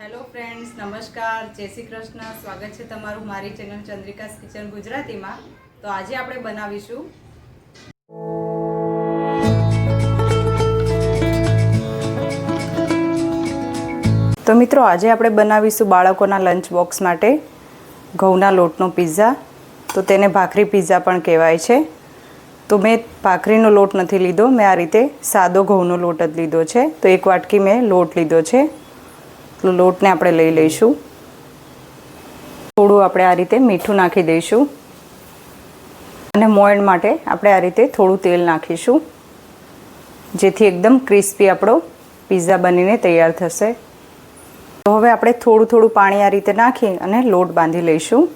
Hello friends, નમસ્કાર. જય શ્રી કૃષ્ણ. સ્વાગત છે તમારું મારી ચેનલ ચંદ્રિકાસ કિચન ગુજરાતીમાં. તો આજે આપણે બનાવીશું. તો મિત્રો, આજે આપણે બનાવીશું બાળકોના લંચ બોક્સ માટે ઘઉંના લોટનો પિઝા તો તેને ભાખરી પિઝા પણ કહેવાય છે. તો મેં ભાખરીનો લોટ નથી લીધો. મેં આ રીતે સાદો ઘઉંનો લોટ જ લીધો છે. તો એક વાટકી મેં લોટ લીધો છે. તો લોટને આપણે લઈ લઈશું. થોડું આપણે આ રીતે મીઠું નાખી દઈશું. અને મોયણ માટે આપણે આ રીતે થોડું તેલ નાખીશું. જેથી એકદમ ક્રિસ્પી આપણો પિઝા બનીને તૈયાર થશે. તો હવે આપણે થોડું થોડું પાણી આ રીતે નાખી અને લોટ બાંધી લઈશું.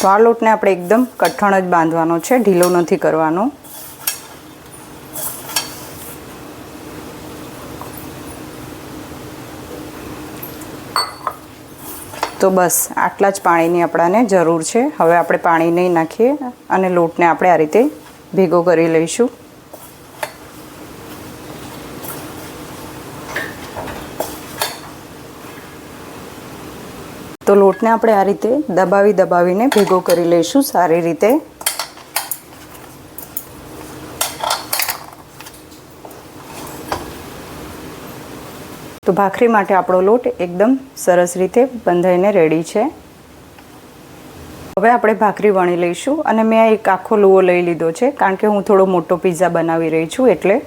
તો આ લોટને આપણે એકદમ કઠણ જ બાંધવાનો છે, ઢીલો નથી કરવાનો. તો બસ, આટલા જ પાણીની આપણાને જરૂર છે. હવે આપણે પાણી નહીં નાખીએ અને લોટને આપણે આ રીતે ભેગો કરી લઈશું. તો લોટને આપણે આ રીતે દબાવી દબાવીને ભેગો કરી લઈશું સારી રીતે. તો ભાખરી માટે આપણો લોટ એકદમ સરસ રીતે બંધાઈને રેડી છે. હવે આપણે ભાખરી વણી લઈશું અને મેં એક આખો લુવો લઈ લીધો છે કારણ કે હું થોડો મોટો પિઝા બનાવી રહી છું એટલે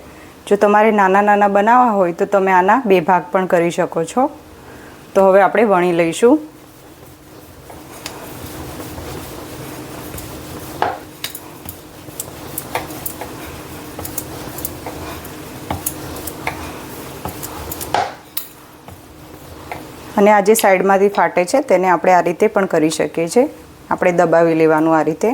જો તમારે નાના નાના બનાવવા હોય તો તમે આના બે ભાગ પણ કરી શકો છો. તો હવે આપણે વણી લઈશું. અને આ જે સાઈડમાંથી ફાટે છે તેને આપણે આ રીતે પણ કરી શકીએ છીએ. આપણે દબાવી લેવાનું આ રીતે.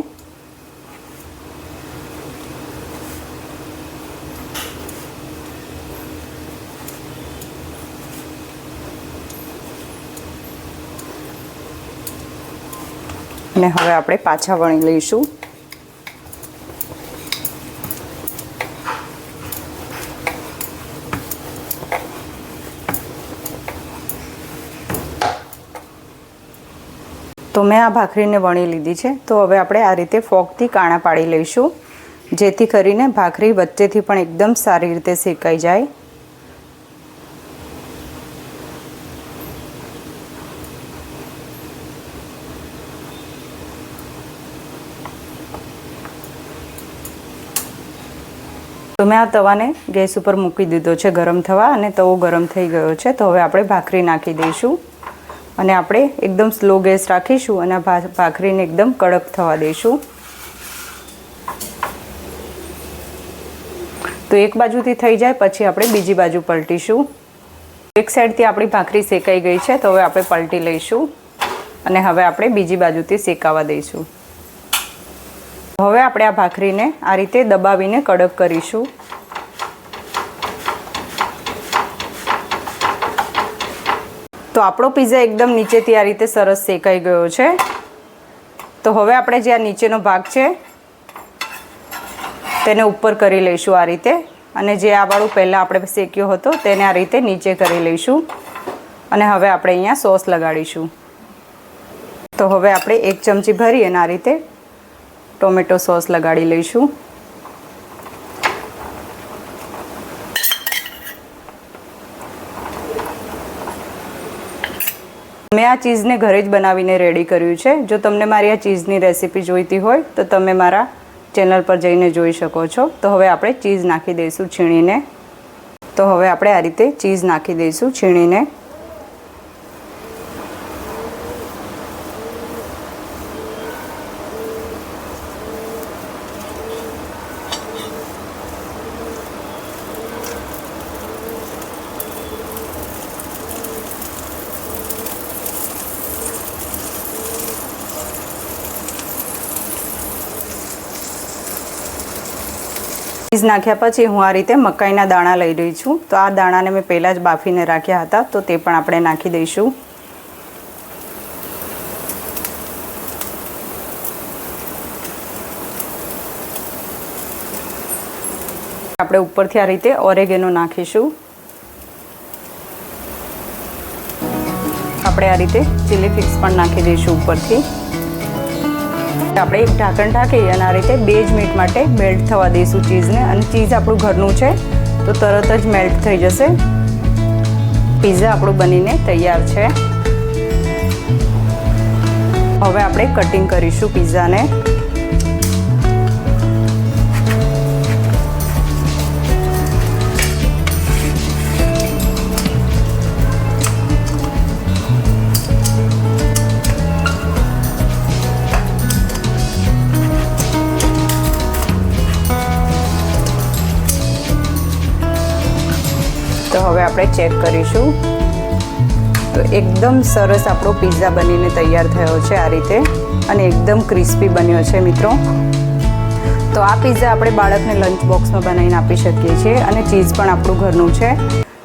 અને હવે આપણે પાછા વણી લઈશું. તો મેં આ ભાખરીને વણી લીધી છે. તો હવે આપણે આ રીતે ફોકથી કાણા પાડી લઈશું. જેથી કરીને ભાખરી વચ્ચેથી પણ એકદમ સારી રીતે શેકાઈ જાય. તો મેં આ તવાને ગેસ ઉપર મૂકી દીધો છે ગરમ થવા અને તવો ગરમ થઈ ગયો છે. તો હવે આપણે ભાખરી નાખી દઈશું. અને આપણે એકદમ સ્લો ગેસ રાખીશું અને ભાખરીને એકદમ કડક થવા દઈશું. તો એક બાજુથી થઈ જાય, પછી આપણે બીજી બાજુ પલટીશું. એક સાઈડથી આપણી ભાખરી શેકાઈ ગઈ છે, તો હવે આપણે પલટી લઈશું અને હવે આપણે બીજી બાજુથી શેકાવા દઈશું. હવે આપણે આ ભાખરીને આ રીતે દબાવીને કડક કરીશું. તો આપણો પિઝા એકદમ નીચેથી આ રીતે સરસ શેકાઈ ગયો છે. તો હવે આપણે જે આ નીચેનો ભાગ છે, તેને ઉપર કરી લઈશું આ રીતે. અને જે આ વાળું પહેલાં આપણે શેક્યો હતો, તેને આ રીતે નીચે કરી લઈશું. અને હવે આપણે અહીંયા સોસ લગાડીશું. તો હવે આપણે એક ચમચી ભરી અને આ રીતે ટોમેટો સોસ લગાડી લઈશું. મેં આ ચીઝને ઘરે જ બનાવીને રેડી કર્યું છે. જો તમને મારી આ ચીઝની રેસીપી જોઈતી હોય, તો તમે મારા ચેનલ પર જઈને જોઈ શકો છો. તો હવે આપણે ચીઝ નાખી દઈશું છીણીને. તો હવે આપણે આ રીતે ચીઝ નાખી દઈશું છીણીને. ચીઝ નાખ્યા પછી હું આ રીતે મકાઈના દાણા લઈ રહી છું. તો આ દાણાને મેં પહેલાં જ બાફીને રાખ્યા હતા. તો તે પણ આપણે નાખી દઈશું. આપણે ઉપરથી આ રીતે ઓરેગેનો નાખીશું. આપણે આ રીતે ચીલી ફિક્સ પણ નાખી દઈશું ઉપરથી. આપણે એક ઢાંકણ ઢાંકી અને આ રીતે બે જ મિનિટ માટે મેલ્ટ થવા દઈશું ચીઝને. અને ચીઝ આપણું ઘરનું છે, તો તરત જ મેલ્ટ થઈ જશે. પીઝા આપણું બનીને તૈયાર છે. હવે આપણે કટિંગ કરીશું પિઝાને તો હવે આપણે ચેક કરીશું. તો એકદમ સરસ આપણો પિઝા બનીને તૈયાર થયો છે આ રીતે. અને એકદમ ક્રિસ્પી બન્યો છે મિત્રો. તો આ પિઝા આપણે બાળકને લંચ બોક્સમાં બનાવીને આપી શકીએ છીએ અને ચીઝ પણ આપણું ઘરનું છે.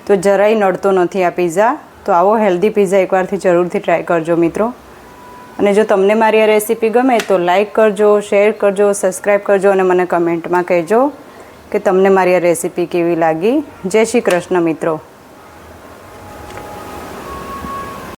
તો જરાય નડતો નથી આ પિઝા તો આવો હેલ્ધી પીઝા એકવારથી જરૂરથી ટ્રાય કરજો મિત્રો. અને જો તમને મારી આ રેસીપી ગમે તો લાઈક કરજો શેર કરજો સબસ્ક્રાઈબ કરજો અને મને કમેન્ટમાં કહેજો. કે તમને મારી આ રેસીપી કેવી લાગી? જય શ્રી કૃષ્ણ મિત્રો.